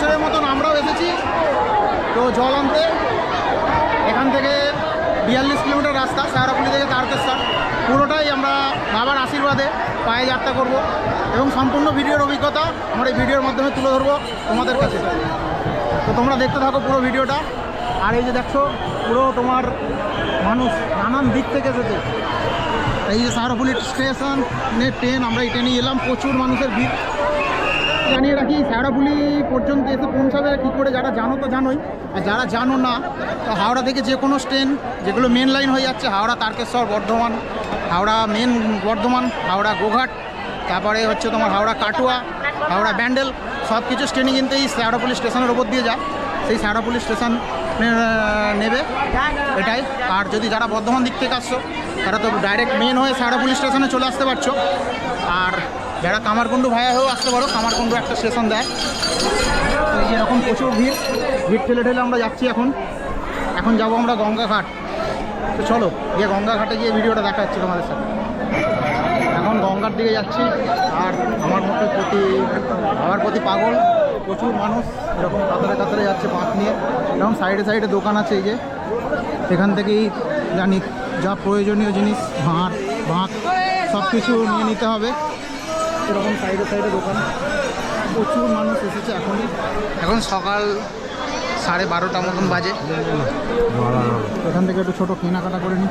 বছরের মতন আমরাও এসেছি। তো জল আনতে। এখান থেকে বিয়াল্লিশ কিলোমিটার রাস্তা সারাপুলি থেকে তারকেশ্বর। পুরোটাই আমরা বাবার আশীর্বাদে পায়ে যাত্রা করব এবং সম্পূর্ণ ভিডিওর অভিজ্ঞতা আমরা এই ভিডিওর মাধ্যমে তুলে ধরবো তোমাদের কাছে। তো তোমরা দেখতে থাকো পুরো ভিডিওটা। আর এই যে দেখছ, পুরো তোমার মানুষ নানান দিক থেকে এসেছে। এই যে সারাপুলি স্টেশন ট্রেন, আমরা এই ট্রেনে এলাম। প্রচুর মানুষের ভিড়। জানিয়ে রাখি শ্যাওড়াপুলি পর্যন্ত এসে পৌঁছাবে, কী করে যারা জানো তো জানোই। আর যারা জানো না, তো হাওড়া থেকে যে কোনো ট্রেন যেগুলো মেন লাইন হয়ে যাচ্ছে, হাওড়া, তারকেশ্বর, বর্ধমান, হাওড়া মেন বর্ধমান, হাওড়া গোঘাট, তারপরে হচ্ছে তোমার হাওড়া কাটুয়া, হাওড়া ব্যান্ডেল, সব কিছু ট্রেনই কিন্তু এই শ্যাওড়াপুলি স্টেশনের ওপর দিয়ে যায়। সেই শ্যাওড়াপুলি স্টেশন নেবে, এটাই। আর যদি যারা বর্ধমান দিক থেকে আসছো, তারা তো ডাইরেক্ট মেন হয়ে শ্যাওড়াপুলি স্টেশনে চলে আসতে পারছ। আর যারা কামারকুণ্ডু ভাইয়া হয়েও আসতে পারো, কামারকুণ্ডু একটা স্টেশন দেয়। তো এই যে এরকম প্রচুর ভিড় ভিড় ঠেলে ঠেলে আমরা যাচ্ছি এখন। এখন যাব আমরা গঙ্গাঘাট। তো চলো, গিয়ে গঙ্গাঘাটে গিয়ে ভিডিওটা দেখা যাচ্ছে তোমাদের সাথে। এখন গঙ্গার দিকে যাচ্ছি, আর আমার মতো প্রতি, আমার প্রতি পাগল, প্রচুর মানুষ এরকম কাতারে কাতারে যাচ্ছে বাঁক নিয়ে। এরকম সাইডে সাইডে দোকান আছে এই যে। এখান থেকেই জানি, যা প্রয়োজনীয় জিনিস ভাঁড় বাঁক সব কিছু নিয়ে নিতে হবে। এরকম সাইডে সাইডে দোকান। প্রচুর মানুষ এসেছে এখনই। এখন সকাল সাড়ে বারোটা মতন বাজে। এখান থেকে একটু ছোটো কেনাকাটা করে নিই।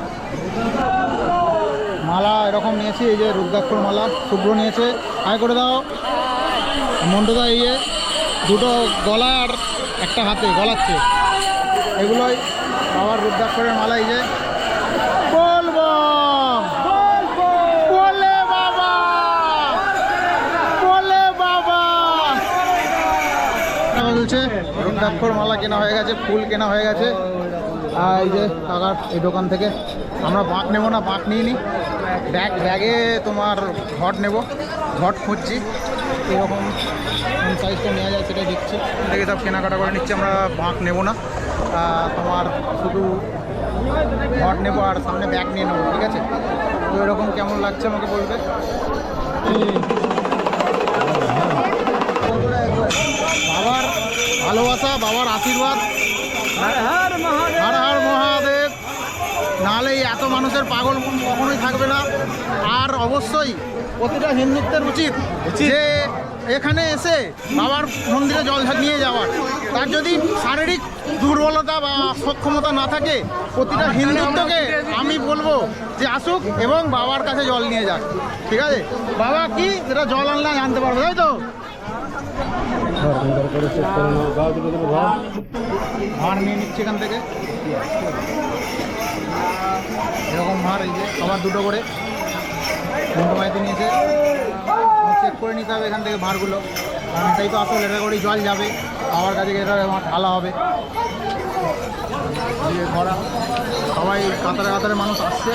মালা এরকম নিয়েছি এই যে রুদ্রাক্ষর মালা শুভ্র নিয়েছে। আয় করে দাও। মন্টুদা এই যে দুটো গলা আর একটা হাতে গলাচ্ছে। এগুলোই বাবার রুদ্রাক্ষরের মালা এই যে বলব বলে বাবা বলে বাবা টাকা চলছে। রুদ্রাক্ষর মালা কেনা হয়ে গেছে, ফুল কেনা হয়ে গেছে। আর এই যে কাকার এই দোকান থেকে আমরা বাঁক নেব না বাঁক নিয়ে নিই ব্যাগ, ব্যাগে তোমার ঘট নেব, ঘট খুঁজছি। এরকম কোন সাইজটা নেওয়া যায় সেটা দেখছি। দেখে সব কেনাকাটা করে নিচ্ছি, আমরা বাঁক নেব না। তোমার শুধু ঘট নেব আর সামনে ব্যাগ নিয়ে নেব, ঠিক আছে? তো এরকম কেমন লাগছে আমাকে বলবে? ভালোবাসা বাবার আশীর্বাদ। হর হর মহাদেব। নাহলে এই এত মানুষের পাগল কখনোই থাকবে না। আর অবশ্যই প্রতিটা হিন্দুত্বের উচিত যে এখানে এসে বাবার মন্দিরে জল নিয়ে যাওয়ার। তার যদি শারীরিক দুর্বলতা বা সক্ষমতা না থাকে প্রতিটা হিন্দুত্বকে আমি বলব যে আসুক এবং বাবার কাছে জল নিয়ে যাক। ঠিক আছে? বাবা কি? এটা জল আনলে জানতে পারবে তাই তো? ভার নিয়ে নিচ্ছি এখান থেকে। এরকম ভার এই যে, আবার দুটো করে। দুটো মাইতে নিয়েছে। চেক করে নিতে হবে এখান থেকে ভারগুলো। কারণ এটাই তো আসল এটা করেই জল যাবে। আমার কাছে এটা ঢালা হবে। দিয়ে ভরা সবাই কাতারে কাতারে মানুষ আসছে।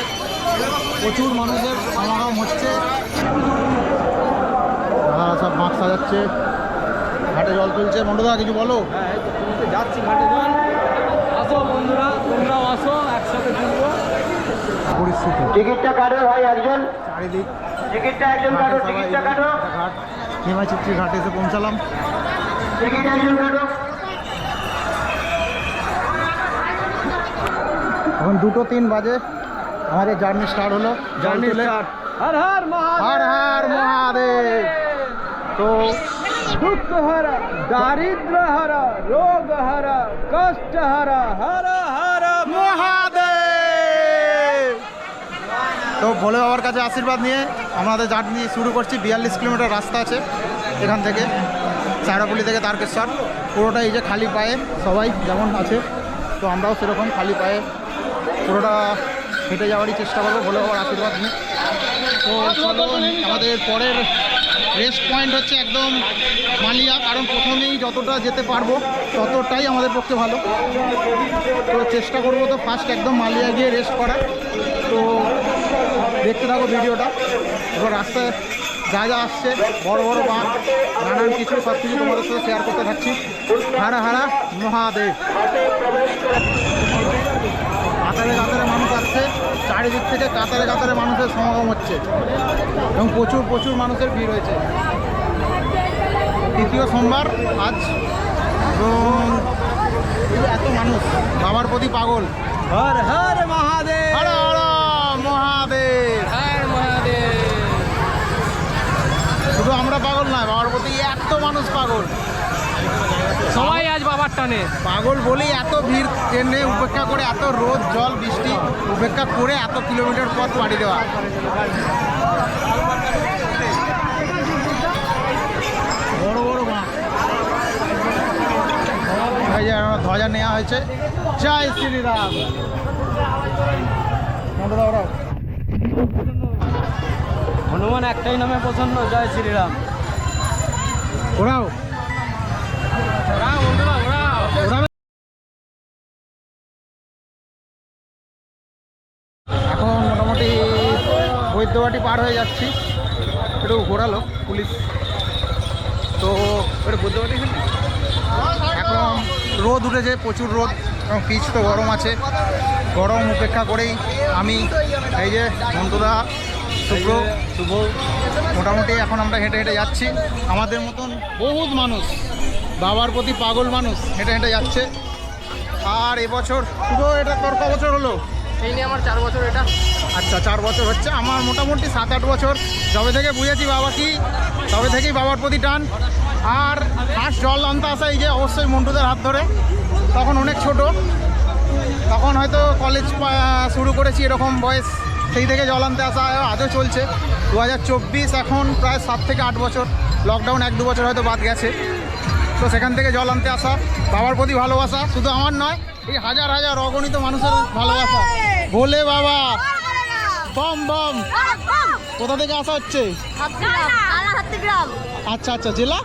প্রচুর মানুষের সমাগম হচ্ছে। দাদারা সব মাছ সাজাচ্ছে। ঘাটে জল তুলছে। মন্ডদা কিছু বলো? হ্যাঁ যাচ্ছি ঘাটে জল। আসো বন্ধুরা তোমরাও আসো একসাথে পরিস্থিতি। টিকিটটা কাটো ভাই একজন। চারিদিক। টিকিটটা একজন কাটো টিকিটটা কাটো। ঘাট। হিমাচিত্রী ঘাটে এসে পৌঁছালাম। টিকিট একজন কাটো। এখন দুটো তিন বাজে। আমাদের জার্নি স্টার্ট হলো। জার্নি তুলে। স্টার্ট হর হর মহাদেব। হর হর মহাদেব। তো দুঃখ হর দারিদ্র হর রোগ হর কষ্ট হর হর হর মহাদেব। তো ভোলে বাবার কাছে আশীর্বাদ নিয়ে আমাদের জার্নি শুরু করছি, বিয়াল্লিশ কিলোমিটার রাস্তা আছে এখান থেকে চারাপুলি থেকে তারকেশ্বর। পুরোটা এই যে খালি পায়ে সবাই যেমন আছে, তো আমরাও সেরকম খালি পায়ে পুরোটা হেঁটে যাওয়ারই চেষ্টা করব, ভোলে বাবার আশীর্বাদ নিয়ে। তো আমাদের পরের রেস্ট পয়েন্ট হচ্ছে একদম মালিয়া কারণ প্রথমেই যতটা যেতে পারব ততটাই আমাদের পক্ষে ভালো। তো চেষ্টা করব তো ফার্স্ট একদম মালিয়া গিয়ে রেস্ট করা তো দেখতে থাকো ভিডিওটা। এবার রাস্তায় যা যা আসছে, বড় বড় বাঁক নানান কিছু সব কিছু তোমাদের সাথে শেয়ার করতে থাকছি। হারা হারা মহাদেব। কাতারে কাতারে মানুষ আসছে। চারিদিক থেকে কাতারে কাতারে মানুষের সমাগম হচ্ছে। এবং প্রচুর প্রচুর মানুষের ভিড় হয়েছে। তৃতীয় সোমবার আজ এত মানুষ। বাবার প্রতি পাগল। হর হর মহাদেব। হর হর মহাদেব। হর মহাদেব। শুধু আমরা পাগল নয় বাবার প্রতি এত মানুষ পাগল। টানে। পাগল বলেই এত ভিড় ট্রেনে উপেক্ষা করে এত রোদ জল বৃষ্টি উপেক্ষা করে এত কিলোমিটার পথ পাড়ি দেওয়া। বড় বড় মাছ ধ্বজা নেওয়া হয়েছে জয় শ্রীরাম। হনুমান একটাই নামে প্রসন্ন জয় শ্রীরাম। ওরাও। ওরা পার হয়ে যাচ্ছি। একটু ঘোরালো পুলিশ। তো ওটা বৈদ্যবাটি এখানে? এখন রোদ উঠেছে, প্রচুর রোদ, এবং পিচ তো গরম আছে। গরম উপেক্ষা করেই আমি এই যে বন্ধুরা শুভ্র, শুভ, মোটামুটি এখন আমরা হেঁটে হেঁটে যাচ্ছি। আমাদের মতন বহুত মানুষ, বাবার প্রতি পাগল মানুষ হেঁটে হেঁটে যাচ্ছে। আর এবছর শুভ, এটা তোর ক বছর হলো? এই নিয়ে আমার চার বছর এটা। আচ্ছা চার বছর হচ্ছে। আমার মোটামুটি সাত আট বছর। যবে থেকে বুঝেছি বাবা কি তবে থেকেই বাবার প্রতি টান। আর ফার্স্ট জল আনতে আসা এই যে অবশ্যই মন্টুদের হাত ধরে। তখন অনেক ছোট। তখন হয়তো কলেজ শুরু করেছি এরকম বয়স। সেই থেকে জল আনতে আসা আজও চলছে। দু হাজার চব্বিশ এখন প্রায় সাত থেকে আট বছর। লকডাউন এক দু বছর হয়তো বাদ গেছে। তো সেখান থেকে জল আনতে আসা, বাবার প্রতি ভালোবাসা। শুধু আমার নয়, এই হাজার হাজার অগণিত মানুষের ভালোবাসা। বলে বাবা! বম বম। কোথা থেকে আসা হচ্ছে? আচ্ছা আচ্ছা জেলা?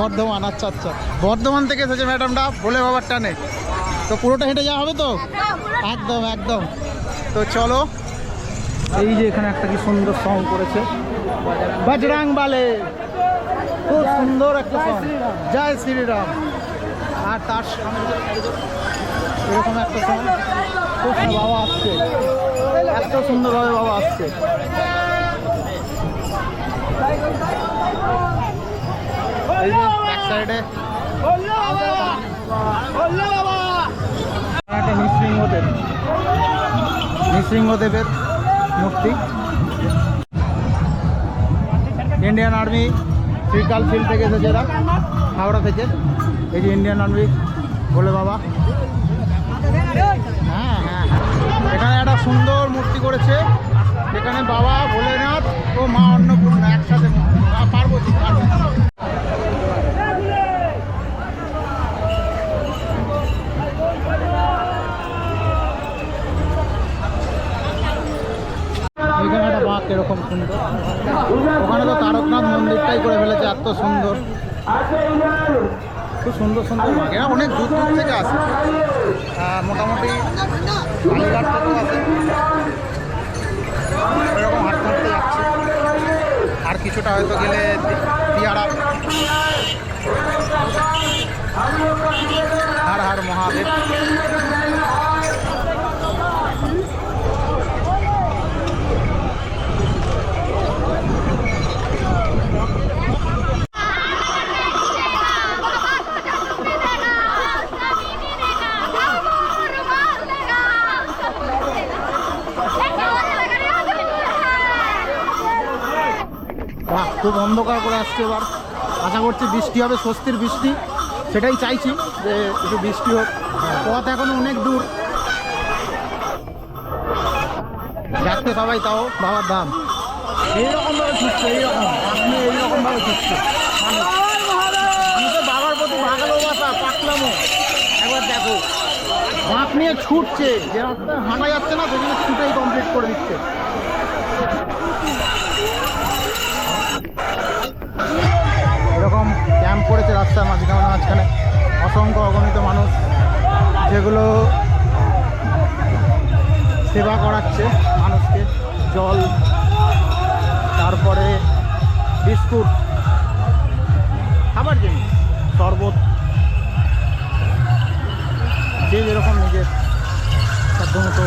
বর্ধমান আচ্ছা আচ্ছা। বর্ধমান থেকে এসেছে ম্যাডামটা বলে বাবার টানে। তো পুরোটা হেঁটে যাওয়া হবে তো? একদম একদম তো চলো এই যে এখানে একটা কি সুন্দর সং করেছে। বজরাং বালে। খুব সুন্দর একটা সং জয় শ্রীরাম। আর তার সামনে এরকম একটা সং খুব বাবা আসছে। এত সুন্দরভাবে বাবা আসছে। এই যে ব্যাক সাইডে একটা নৃসিংহদেব নৃসিংহদেবের মূর্তি। ইন্ডিয়ান আর্মি শ্রীকাল ফিল্ড থেকে এসেছে এরা, হাওড়া থেকে। এই যে ইন্ডিয়ান আর্মি বলে বাবা। হ্যাঁ হ্যাঁ এখানে একটা সুন্দর মূর্তি করেছে। এখানে বাবা ভোলেনাথ ও মা অন্নপূর্ণা একসাথে পার্বতী ওখানে তো তারকনাথ মন্দিরটাই করে ফেলেছে, এত সুন্দর। খুব সুন্দর সুন্দর মাছ এরা অনেক দূর দূর থেকে আসে। মোটামুটি এরকম হাঁটতে হাঁটতে যাচ্ছে। আর কিছুটা হয়তো গেলে পিয়ারা। হার হার মহাদেব বাহ খুব অন্ধকার করে আসছে এবার। আশা করছি বৃষ্টি হবে, স্বস্তির বৃষ্টি। সেটাই চাইছি যে একটু বৃষ্টি হোক। পথ এখনও অনেক দূর। যাচ্ছে সবাই তাও বাবার দাম। এইরকমভাবে ছুটছে, এইরকম। আপনি এইরকমভাবে ছুটছে। মানুষ। মানুষের বাবার প্রতি ভালোবাসা পাকলামো। একবার দেখো। বাঁক নিয়ে ছুটছে। যে রাস্তায় হাঁটা যাচ্ছে না, সেখানে ছুটেই কমপ্লিট করে দিচ্ছে এরকম করেছে রাস্তার মাঝখানে মাঝখানে অসংখ্য অগণিত মানুষ যেগুলো সেবা করাচ্ছে মানুষকে, জল, তারপরে বিস্কুট, খাবার জিনিস, শরবত, যে যেরকম নিজের সাধ্যমতো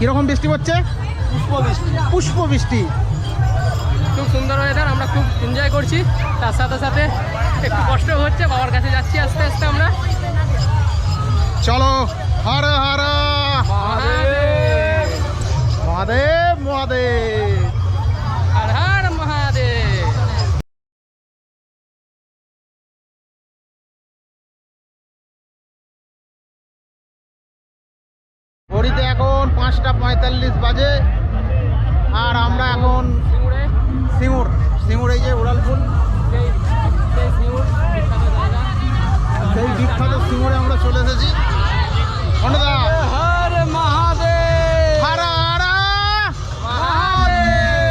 কীরকম বৃষ্টি হচ্ছে পুষ্প বৃষ্টি পুষ্প বৃষ্টি খুব সুন্দর ওয়েদার আমরা খুব এনজয় করছি। তার সাথে সাথে একটু কষ্ট হচ্ছে বাবার কাছে যাচ্ছি আস্তে আস্তে আমরা। চলো হর হর। মহাদেব। মহাদেব মহাদেব। এখন পাঁচটা পঁয়তাল্লিশ বাজে। আর আমরা এখন সিঙ্গুর। সিঙ্গুর এই যে উড়ালপুল। সেই বিখ্যাত সিঙ্গুরে আমরা চলে এসেছি। হর মহাদেব। হারা হারা।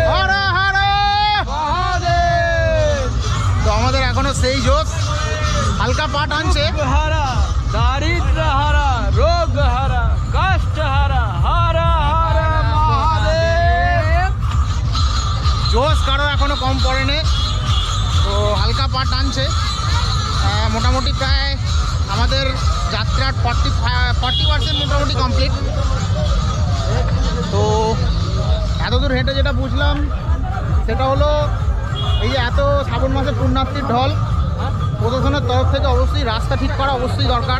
হারা হারা। তো আমাদের এখনও সেই জোশ। হালকা পা টানছে হারা দারিদ্র পা টানছে। মোটামুটি প্রায় আমাদের যাত্রার ফর্টি ফর্টি পার্সেন্ট মোটামুটি কমপ্লিট তো এতদূর হেঁটে যেটা বুঝলাম, সেটা হলো এই যে এত শ্রাবণ মাসে পুণ্যার্থীর ঢল, প্রশাসনের তরফ থেকে অবশ্যই রাস্তা ঠিক করা অবশ্যই দরকার।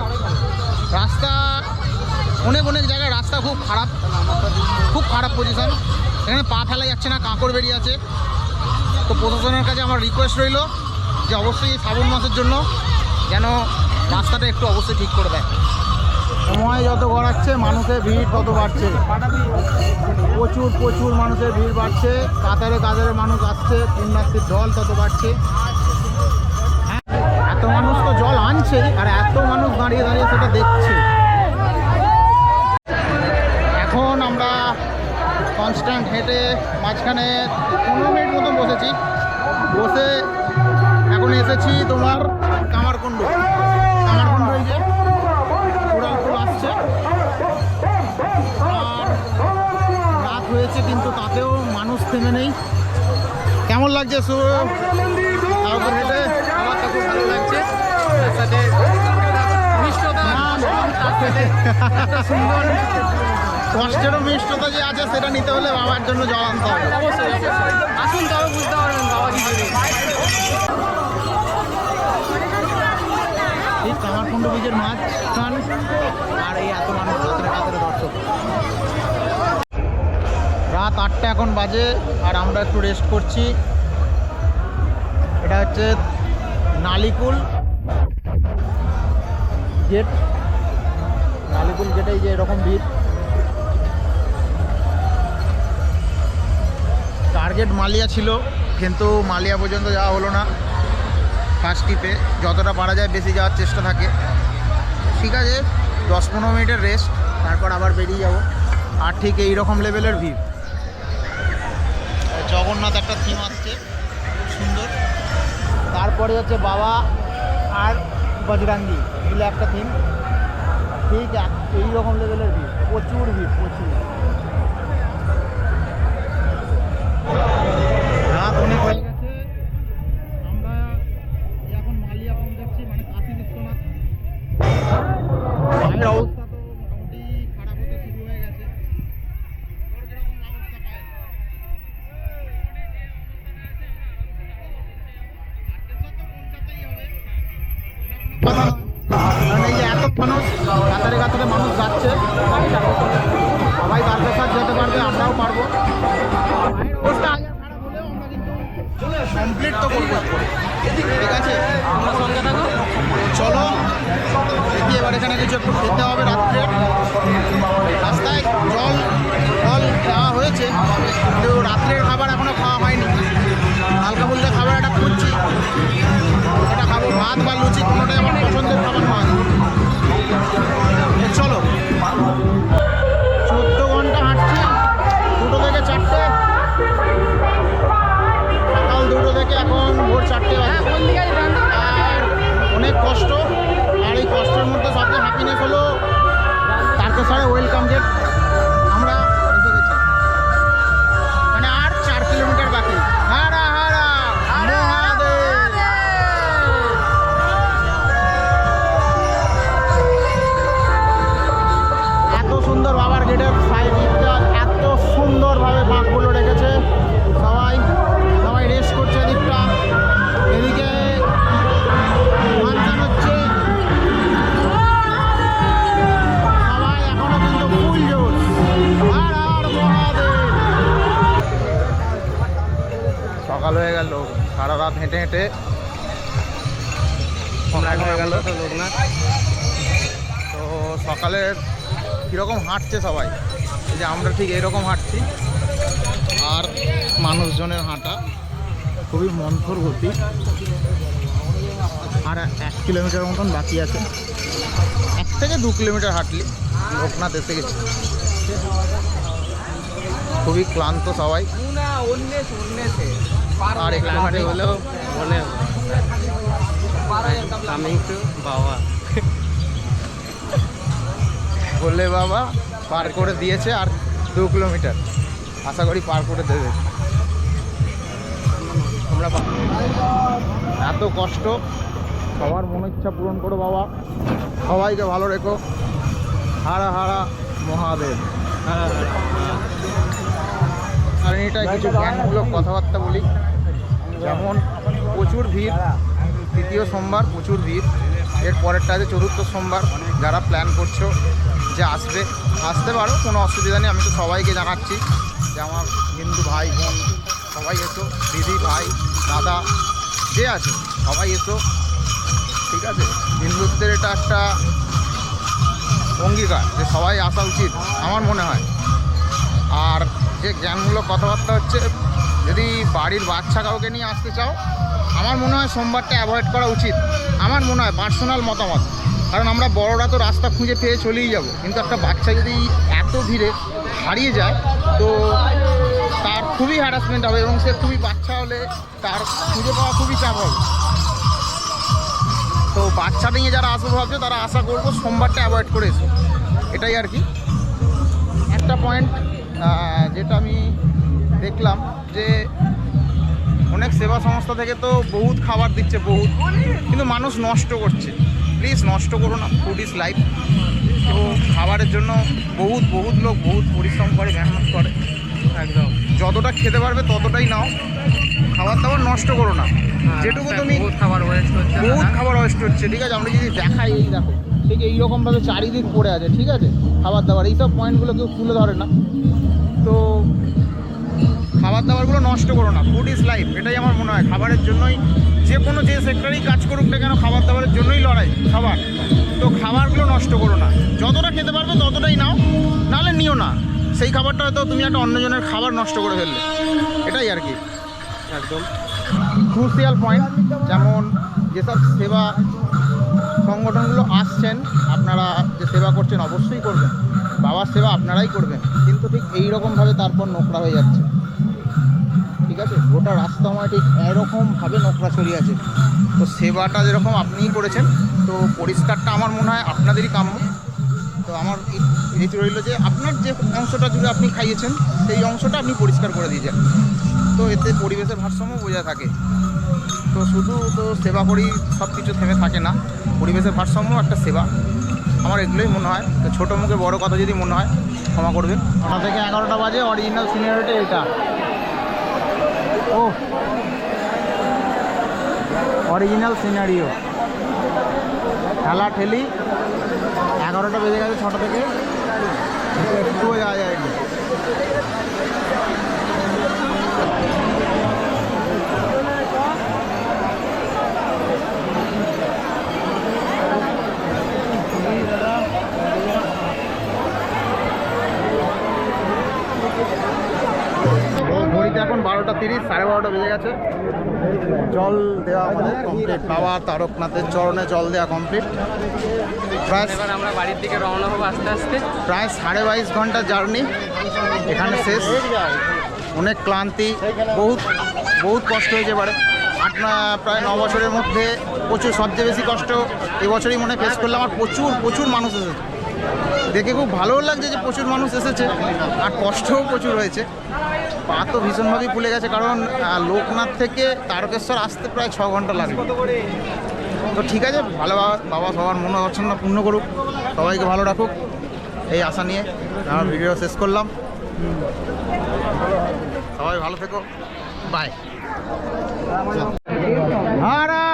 রাস্তা, অনেক অনেক জায়গায় রাস্তা খুব খারাপ খুব খারাপ পজিশন এখানে পা ফেলা যাচ্ছে না, কাঁকড় বেরিয়ে আছে। তো প্রশাসনের কাছে আমার রিকোয়েস্ট রইল যে অবশ্যই শ্রাবণ মাসের জন্য যেন রাস্তাটা একটু অবশ্যই ঠিক করে দেয়। সময় যত গড়াচ্ছে মানুষের ভিড় তত বাড়ছে। প্রচুর প্রচুর মানুষের ভিড় বাড়ছে। কাতারে কাতারে মানুষ আসছে পুণ্যার্থীর জল তত বাড়ছে। হ্যাঁ, এত মানুষ তো জল আনছে আর এত মানুষ দাঁড়িয়ে দাঁড়িয়ে সেটা দেখছে। এখন আমরা কনস্ট্যান্ট হেঁটে মাঝখানে পনেরো মিনিট মতো বসেছি। বসে এখন এসেছি তোমার কামারকুণ্ড। কামারকুণ্ড এই যে উড়ালপুল আসছে। আর রাত হয়েছে কিন্তু তাতেও মানুষ থেমে নেই। কেমন লাগছে হেঁটে আমার তো খুব ভালো লাগছে। তার সাথে সুন্দর কষ্টেরও মিষ্টতা যে আছে সেটা নিতে হলে বাবার জন্য জল আনতে হবে। অবশ্যই আসুন তবে বুঝতে পারবেন বাবা কি কামারকুণ্ড বীজের মাঝখান আর এই এত মানুষ দর্শক। রাত আটটা এখন বাজে আর আমরা একটু রেস্ট করছি। এটা হচ্ছে নালিকুল গেট নালিকুল গেটে এই যে এরকম ভিড়। টার্গেট মালিয়া ছিল, কিন্তু মালিয়া পর্যন্ত যাওয়া হলো না। ফার্স্ট টিপে যতটা পারা যায় বেশি যাওয়ার চেষ্টা থাকে। ঠিক আছে, দশ পনেরো মিনিটের রেস্ট তারপর আবার বেরিয়ে যাব। আর ঠিক এই রকম লেভেলের ভিড় জগন্নাথ একটা থিম আসছে সুন্দর। তারপরে হচ্ছে বাবা আর বজরাঙ্গি মিলে একটা থিম ঠিক এই রকম লেভেলের ভিড় প্রচুর ভিড় প্রচুর। রাত অনেক হয়ে কাতারে মানুষ যাচ্ছে সবাই তারকেশ্বর যেতে পারবে আমরাও পারব। পায়ের অবস্থা হাজার খারাপ হলেও আমরা কিন্তু কমপ্লিট তো করব। ঠিক আছে। তোমরা সঙ্গে থাকো চলো দেখি এবার এখানে কিছু একটু খেতে হবে রাত্রে। রাস্তায় জল জল খাওয়া হয়েছে। কিন্তু সকালে কীরকম হাঁটছে সবাই? যে আমরা ঠিক এরকম হাঁটছি। আর মানুষজনের হাঁটা খুবই মন্থর গতি। আর এক কিলোমিটার মতন বাকি আছে। এক থেকে দু কিলোমিটার হাঁটলি লোকনাথ এসে গেছি। খুবই ক্লান্ত সবাই। আর একটুখানি হলেও টু বাবা। বললে বাবা পার করে দিয়েছে আর দু কিলোমিটার। আশা করি পার করে দেবে। আমরা এত কষ্ট। সবার মন ইচ্ছা পূরণ করো বাবা। সবাইকে ভালো রেখো। হারা হারা মহাদেব। এটাই কিছু জ্ঞানমূলক কথাবার্তা বলি। যেমন, প্রচুর ভিড়। তৃতীয় সোমবার প্রচুর ভিড়। এর পরেরটা আছে চতুর্থ সোমবার। যারা প্ল্যান করছ যে আসবে, আসতে পারো, কোনো অসুবিধা নেই। আমি তো সবাইকে জানাচ্ছি যে আমার হিন্দু ভাই, বোন, সবাই এসো, দিদি ভাই, দাদা, যে আছে, সবাই এসো। ঠিক আছে? হিন্দুত্বের এটা একটা অঙ্গীকার যে সবাই আসা উচিত, আমার মনে হয়। আর যে জ্ঞানমূলক কথাবার্তা হচ্ছে, যদি বাড়ির বাচ্চা কাউকে নিয়ে আসতে চাও, আমার মনে হয় সোমবারটা অ্যাভয়েড করা উচিত। আমার মনে হয় পার্সোনাল মতামত। কারণ আমরা বড়রা তো রাস্তা খুঁজে পেয়ে চলেই যাব। কিন্তু একটা বাচ্চা যদি এত ধীরে হারিয়ে যায়, তো তার খুবই হ্যারাসমেন্ট হবে এবং সে খুবই বাচ্চা হলে তার খুঁজে পাওয়া খুবই চাপ হবে। তো বাচ্চা নিয়ে যারা আসবে ভাবছ, তারা আশা করব সোমবারটা অ্যাভয়েড করে এসো। এটাই আর কি। একটা পয়েন্ট যেটা আমি দেখলাম যে অনেক সেবা সংস্থা থেকে তো বহুত খাবার দিচ্ছে, বহুত। কিন্তু মানুষ নষ্ট করছে। প্লিজ নষ্ট করো না ফুড ইজ লাইফ তো খাবারের জন্য বহুত বহুত লোক বহুত পরিশ্রম করে মেহনত করে। একদম। যতটা খেতে পারবে ততটাই নাও। খাবার দাবার নষ্ট করো না। যেটুকু তুমি বহুত খাবার ওয়েস্ট হচ্ছে বহুত খাবার ওয়েস্ট হচ্ছে ঠিক আছে? আমরা যদি দেখাই এই দেখো ঠিক এইরকমভাবে চারিদিক পড়ে আছে ঠিক আছে? খাবার দাবার এইসব পয়েন্টগুলো কেউ তুলে ধরে না। তো খাবার দাবারগুলো নষ্ট করো না। ফুড ইজ লাইফ এটাই আমার মনে হয়। খাবারের জন্যই যে কোনো যে সেক্টরেই কাজ করুক না কেন খাবার দাবারের জন্যই লড়াই খাবার। তো খাবারগুলো নষ্ট করো না। যতটা খেতে পারবে ততটাই নাও। নাহলে নিও না। সেই খাবারটা হয়তো তুমি একটা অন্যজনের খাবার নষ্ট করে ফেললে। এটাই আর কি। একদম। ক্রুশিয়াল পয়েন্ট যেমন যেসব সেবা সংগঠনগুলো আসছেন আপনারা যে সেবা করছেন অবশ্যই করবেন। বাবার সেবা আপনারাই করবেন। কিন্তু ঠিক এই রকমভাবে তারপর নোংরা হয়ে যাচ্ছে। ঠিক আছে? গোটা রাস্তা আমার ঠিক এরকমভাবে নোংরা ছড়িয়ে আছে। তো সেবাটা যেরকম আপনিই করেছেন, তো পরিষ্কারটা আমার মনে হয় আপনাদেরই কাম্য। তো আমার এই রইল যে আপনার যে অংশটা জুড়ে আপনি খাইয়েছেন, সেই অংশটা আপনি পরিষ্কার করে দিয়েছেন। তো এতে পরিবেশের ভারসাম্য বোঝা থাকে। তো শুধু তো সেবা করি সব কিছু থেমে থাকে না, পরিবেশের ভারসাম্য একটা সেবা। আমার এগুলোই মনে হয়। তো ছোটো মুখে বড় কথা যদি মনে হয়, ক্ষমা করবেন। নটা থেকে এগারোটা বাজে অরিজিনাল সিনিয়রিটি এটা ও অরিজিনাল সিনারিও ঠেলা ঠেলি এগারোটা বেজে গেছে ছটা থেকে। একটুও যাওয়া যায়নি। ঘড়িতে এখন বারোটা তিরিশ সাড়ে বারোটা বেজে গেছে। জল দেওয়া আমাদের কমপ্লিট বাবা তারকনাথের চরণে জল দেওয়া কমপ্লিট প্রায় এবার আমরা বাড়ির দিকে রওনা হব আস্তে আস্তে। প্রায় সাড়ে বাইশ ঘণ্টা জার্নি। এখানে শেষ। অনেক ক্লান্তি বহুত বহুত কষ্ট হয়েছে এবারে। আট না প্রায় ন বছরের মধ্যে প্রচুর সবচেয়ে বেশি কষ্ট এবছরই মনে ফেস করলাম আর প্রচুর প্রচুর মানুষ এসেছে। দেখে খুব ভালোও লাগছে যে প্রচুর মানুষ এসেছে, আর কষ্টও প্রচুর হয়েছে। পা তো ভীষণভাবেই ফুলে গেছে, কারণ লোকনাথ থেকে তারকেশ্বর আসতে প্রায় ছ ঘণ্টা লাগবে। তো ঠিক আছে, ভালো বাবা সবার মনোবাসনা পূর্ণ করুক, সবাইকে ভালো রাখুক, এই আশা নিয়ে আমার ভিডিও শেষ করলাম। সবাই ভালো থেকো বাই হরা